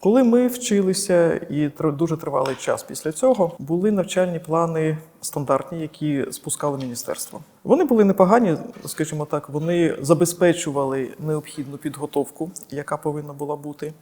Коли ми вчилися і дуже тривалий час після цього, були навчальні плани стандартні, які спускало міністерство. Вони були непогані, скажімо так, вони забезпечували необхідну підготовку, яка повинна була бути.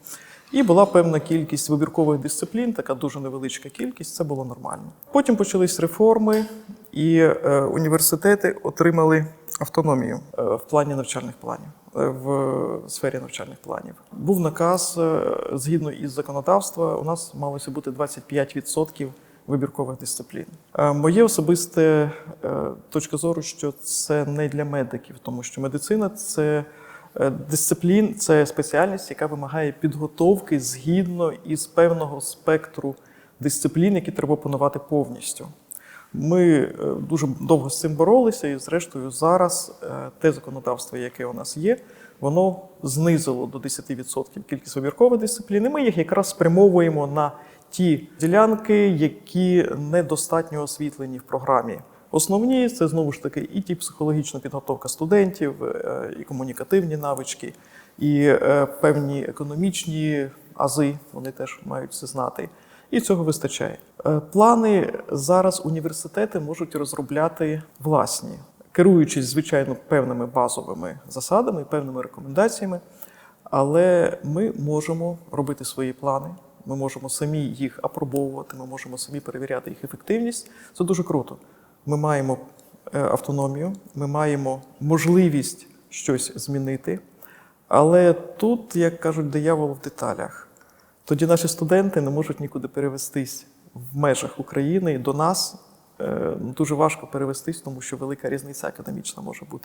І була певна кількість вибіркових дисциплін, така дуже невеличка кількість, це було нормально. Потім почались реформи, і е, університети отримали автономію е, в плані навчальних планів, е, в сфері навчальних планів. Був наказ, е, згідно із законодавства, у нас малося бути 25% вибіркових дисциплін. Моє особисте точка зору, що це не для медиків, тому що медицина це дисциплін, це спеціальність, яка вимагає підготовки згідно із певного спектру дисциплін, які треба опанувати повністю. Ми е, дуже довго з цим боролися, і, зрештою, зараз е, те законодавство, яке у нас є, воно знизило до 10% кількість вибіркових дисциплін. Ми їх якраз спрямовуємо на ті ділянки, які недостатньо освітлені в програмі. Основні це знову ж таки і ті психологічна підготовка студентів, е, і комунікативні навички, і певні економічні ази, вони теж мають це знати. І цього вистачає. Е, Плани зараз університети можуть розробляти власні, керуючись, звичайно, певними базовими засадами, певними рекомендаціями. Але ми можемо робити свої плани, ми можемо самі їх апробовувати, ми можемо самі перевіряти їх ефективність. Це дуже круто. Ми маємо е, автономію, ми маємо можливість щось змінити. Але тут, як кажуть, диявол в деталях. Тоді наші студенти не можуть нікуди перевестись в межах України до нас. е, Дуже важко перевестись, тому що велика різниця академічна може бути.